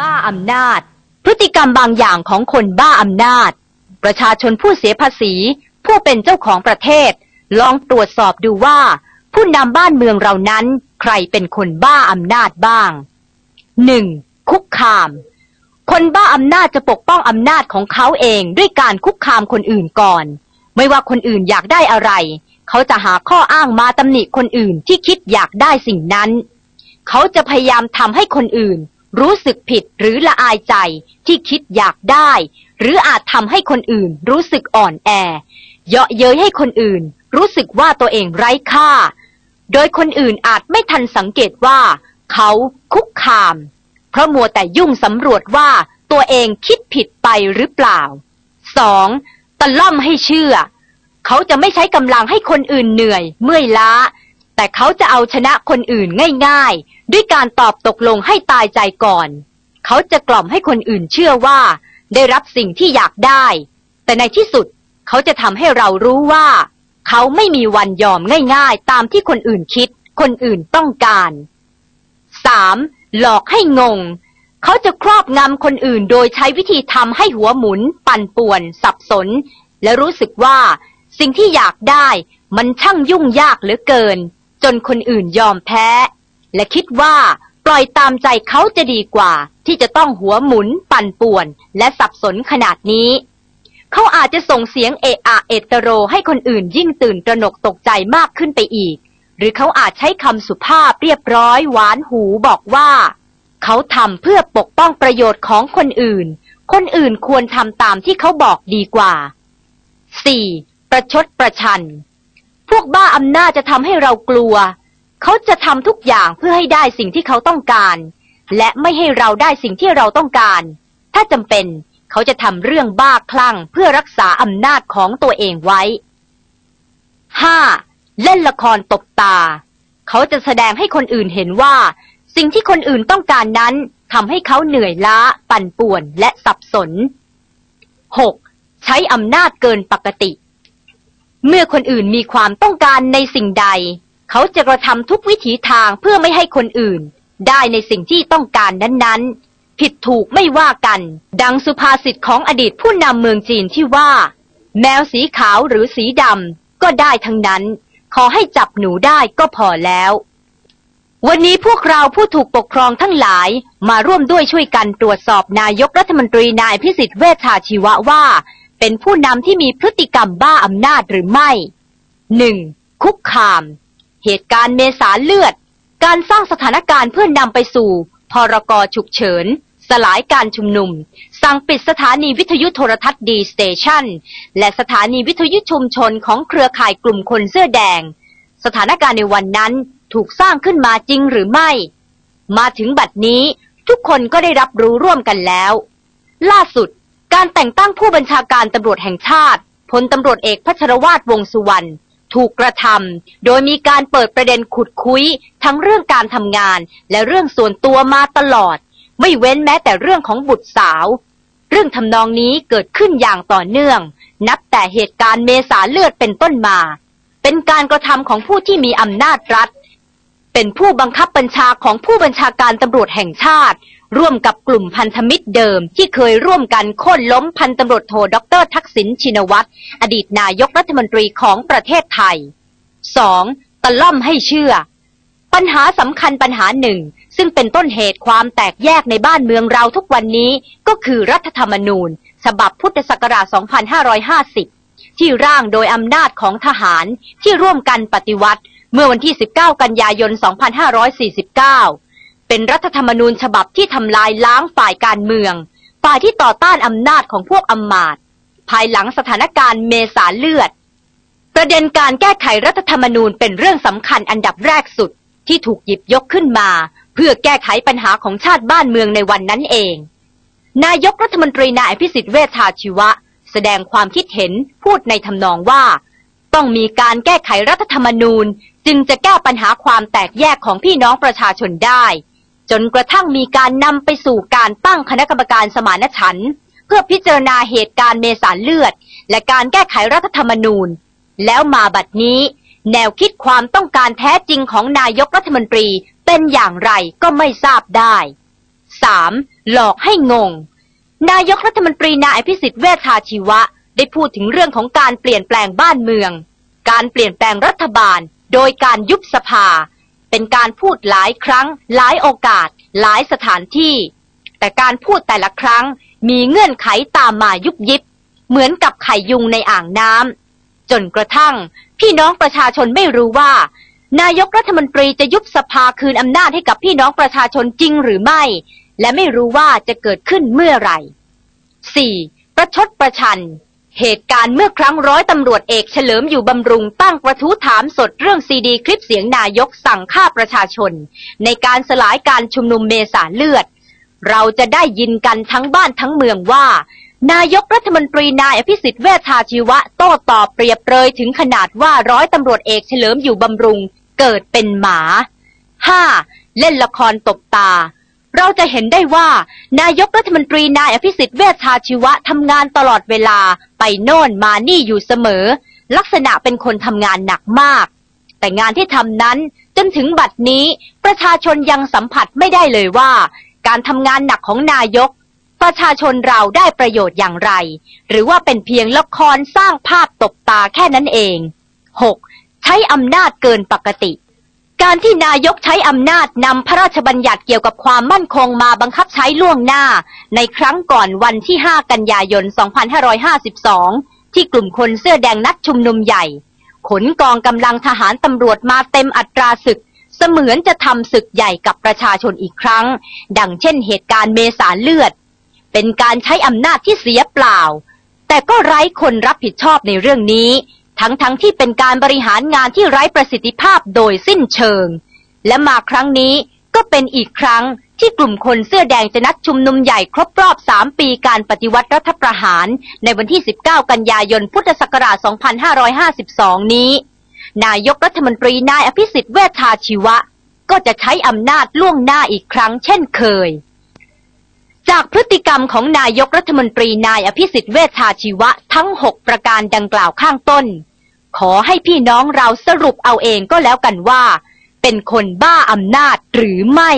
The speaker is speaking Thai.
บ้าอำนาจ พฤติกรรมบางอย่างของคนบ้าอำนาจ ประชาชนผู้เสียภาษี ผู้เป็นเจ้าของประเทศ ลองตรวจสอบดูว่า ผู้นำบ้านเมืองเรานั้น ใครเป็นคนบ้าอำนาจบ้าง 1. คุกคาม คนบ้าอำนาจจะปกป้องอำนาจของเขาเองด้วยการคุกคามคนอื่นก่อน ไม่ว่าคนอื่นอยากได้อะไร เขาจะหาข้ออ้างมาตำหนิคนอื่นที่คิดอยากได้สิ่งนั้นเขาจะพยายามทำให้คนอื่น รู้สึกผิดหรือละอายใจที่คิดอยากได้ หรืออาจทำให้คนอื่นรู้สึกอ่อนแอ เยาะเย้ยให้คนอื่น รู้สึกว่าตัวเองไร้ค่า โดยคนอื่นอาจไม่ทันสังเกตว่า เขาคุกคาม เพราะมัวแต่ยุ่งสำรวจว่าตัวเองคิดผิดไปหรือเปล่า 2. ตะล่อมให้เชื่อ เขาจะไม่ใช้กำลังให้คนอื่นเหนื่อย เมื่อยล้า แต่เขาจะเอาชนะคนอื่นง่าย ๆ ด้วยการตอบตกลงให้ตายใจก่อน เขาจะกล่อมให้คนอื่นเชื่อว่า ได้รับสิ่งที่อยากได้ แต่ในที่สุดเขาจะทำให้เรารู้ว่า เขาไม่มีวันยอมง่าย ๆ ตามที่คนอื่นคิด คนอื่นต้องการ 3. หลอกให้งง เขาจะครอบงำคนอื่นโดยใช้วิธีทำให้หัวหมุน ปั่นป่วน สับสน และรู้สึกว่า สิ่งที่อยากได้มันช่างยุ่งยากเหลือเกิน จนคนอื่นยอมแพ้ และคิดว่าปล่อยตามใจเขาจะดีกว่า ที่จะต้องหัวหมุน ปั่นป่วน และสับสนขนาดนี้ เขาอาจจะส่งเสียงเอะอะเอตโรให้คนอื่นยิ่งตื่นตระหนกตกใจมากขึ้นไปอีก หรือเขาอาจใช้คำสุภาพเรียบร้อยหวานหูบอกว่า เขาทำเพื่อปกป้องประโยชน์ของคนอื่น คนอื่นควรทำตามที่เขาบอกดีกว่า 4. ประชดประชัน พวกบ้าอำนาจจะทำให้เรากลัว เขาจะทำทุกอย่างเพื่อให้ได้สิ่งที่เขาต้องการ และไม่ให้เราได้สิ่งที่เราต้องการ ถ้าจำเป็นเขาจะทำเรื่องบ้าคลั่งเพื่อรักษาอำนาจของตัวเองไว้ 5. เล่นละครตบตา เขาจะแสดงให้คนอื่นเห็นว่า สิ่งที่คนอื่นต้องการนั้นทำให้เขาเหนื่อยล้า ปั่นป่วนและสับสน 6. ใช้อำนาจเกินปกติ เมื่อคนอื่นมีความต้องการในสิ่งใด เขาจะกระทำทุกวิถีทางเพื่อไม่ให้คนอื่น ได้ในสิ่งที่ต้องการนั้นๆ ผิดถูกไม่ว่ากัน ดังสุภาษิตของอดีตผู้นำเมืองจีนที่ว่า แมวสีขาวหรือสีดำก็ได้ทั้งนั้น ขอให้จับหนูได้ก็พอแล้ว วันนี้พวกเราผู้ถูกปกครองทั้งหลายมาร่วมด้วยช่วยกันตรวจสอบนายกรัฐมนตรีนายพิสิทธิ์เวชชาชีวะว่า เป็นผู้นำที่มีพฤติกรรมบ้าอำนาจหรือไม่ 1. คุกคาม เหตุการณ์เมษาเลือด การสร้างสถานการณ์เพื่อนำไปสู่ พรกฉุกเฉิน สลายการชุมนุม สั่งปิดสถานีวิทยุโทรทัศน์ดีสเตชันและสถานีวิทยุชุมชนของเครือข่ายกลุ่มคนเสื้อแดง สถานการณ์ในวันนั้นถูกสร้างขึ้นมาจริงหรือไม่ มาถึงบัดนี้ทุกคนก็ได้รับรู้ร่วมกันแล้ว ล่าสุด การแต่งตั้งผู้บัญชาการตำรวจแห่งชาติพลตำรวจเอกพัชรวาทวงสุวรรณถูกกระทำโดยมีการเปิดประเด็นขุดคุย ทั้งเรื่องการทำงานและเรื่องส่วนตัวมาตลอด ไม่เว้นแม้แต่เรื่องของบุตรสาว เรื่องทำนองนี้เกิดขึ้นอย่างต่อเนื่อง นับแต่เหตุการณ์เมษาเลือดเป็นต้นมา เป็นการกระทำของผู้ที่มีอำนาจรัฐ เป็นผู้บังคับบัญชาของผู้บัญชาการตำรวจแห่งชาติ ร่วมกับกลุ่มพันธมิตรเดิมที่เคยร่วมกันโค่นล้มพันตำรวจโทดรทักษิณชินวัตร อดีตนายกรัฐมนตรีของประเทศไทย 2. ตะล่อมให้เชื่อ ปัญหาสำคัญปัญหาหนึ่ง ซึ่งเป็นต้นเหตุความแตกแยกในบ้านเมืองเราทุกวันนี้ก็คือรัฐธรรมนูญ ฉบับพุทธศักราช 2550 ที่ร่างโดยอำนาจของทหารที่ร่วมกันปฏิวัติ เมื่อวันที่ 19 กันยายน 2549 เป็นรัฐธรรมนูญฉบับที่ทำลายล้างฝ่ายการเมือง ฝ่ายที่ต่อต้านอำนาจของพวกอำมาตย์ภายหลังสถานการณ์เมษาเลือด ประเด็นการแก้ไขรัฐธรรมนูญเป็นเรื่องสำคัญอันดับแรกสุดที่ถูกหยิบยกขึ้นมา เพื่อแก้ไขปัญหาของชาติบ้านเมืองในวันนั้นเอง นายกรัฐมนตรีนายอภิสิทธิ์เวชชาชีวะ แสดงความคิดเห็นพูดในทำนองว่า ต้องมีการแก้ไขรัฐธรรมนูญ จึงจะแก้ปัญหาความแตกแยกของพี่น้องประชาชนได้ จนกระทั่งมีการนำไปสู่การตั้งคณะกรรมการสมานฉันท์เพื่อพิจารณาเหตุการณ์เมษาเลือด และการแก้ไขรัฐธรรมนูญ แล้วมาบัดนี้ แนวคิดความต้องการแท้จริงของนายกรัฐมนตรีเป็นอย่างไรก็ไม่ทราบได้ 3. หลอกให้งง นายกรัฐมนตรีนายอภิสิทธิ์เวชชาชีวะ ได้พูดถึงเรื่องของการเปลี่ยนแปลงบ้านเมือง การเปลี่ยนแปลงรัฐบาล โดยการยุบสภา เป็นการพูดหลายครั้ง หลายโอกาส หลายสถานที่ แต่การพูดแต่ละครั้งมีเงื่อนไขตามมายุบยิบ เหมือนกับไข่ยุงในอ่างน้ำจนกระทั่ง พี่น้องประชาชนไม่รู้ว่า นายกรัฐมนตรีจะยุบสภาคืนอำนาจให้กับพี่น้องประชาชนจริงหรือไม่ และไม่รู้ว่าจะเกิดขึ้นเมื่อไหร่ 4. ประชดประชัน เหตุการณ์เมื่อครั้งร้อยตำรวจเอกเฉลิมอยู่บำรุงตั้งกระทู้ถามสดเรื่องซีดีคลิปเสียงนายกสั่งฆ่าประชาชน ในการสลายการชุมนุมเมษาเลือด เราจะได้ยินกันทั้งบ้านทั้งเมืองว่า นายกรัฐมนตรีนายอภิสิทธิ์เวชชาชีวะโต้ตอบเปรียบเปรยถึงขนาดว่าร้อยตำรวจเอกเฉลิมอยู่บำรุงเกิดเป็นหมา 5. เล่นละครตบตา เราจะเห็นได้ว่านายกรัฐมนตรีนายอภิสิทธิ์เวชชาชีวะทำงานตลอดเวลาไปโน่นมานี่อยู่เสมอ ลักษณะเป็นคนทำงานหนักมาก แต่งานที่ทำนั้นจนถึงบัดนี้ประชาชนยังสัมผัสไม่ได้เลยว่า การทำงานหนักของนายก ประชาชนเราได้ประโยชน์อย่างไร หรือว่าเป็นเพียงละครสร้างภาพตบตาแค่นั้นเอง 6. ใช้อำนาจเกินปกติ การที่นายกใช้อำนาจนำพระราชบัญญัติเกี่ยวกับความมั่นคงมาบังคับใช้ล่วงหน้า ในครั้งก่อนวันที่ 5 กันยายน 2552 ที่กลุ่มคนเสื้อแดงนัดชุมนุมใหญ่ ขนกองกำลังทหารตำรวจมาเต็มอัตราศึก เสมือนจะทำศึกใหญ่กับประชาชนอีกครั้ง ดังเช่นเหตุการณ์เมษาเลือด เป็นการใช้อำนาจที่เสียเปล่า แต่ก็ไร้คนรับผิดชอบในเรื่องนี้ ทั้งๆทที่เป็นการบริหารงานที่ไร้ประสิทธิภาพโดยสิ้นเชิง และมาครั้งนี้ก็เป็นอีกครั้งที่กลุ่มคนเสื้อแดงจะนัดชุมนุมใหญ่ครบรอบ 3 ปีการปฏิวัติรัฐประหาร ในวันที่ 19 กันยายน พุทธศักราช 2552 นี้ นายกรัฐมนตรีนายอภิสิทธิ์เวชชาชีวะ ก็จะใช้อำนาจล่วงหน้าอีกครั้งเช่นเคย พฤติกรรมของนายกรัฐมนตรีนายอภิสิทธิ์เวชชาชีวะทั้ง 6 ประการดังกล่าวข้างต้น ขอให้พี่น้องเราสรุปเอาเองก็แล้วกันว่า เป็นคนบ้าอำนาจหรือไม่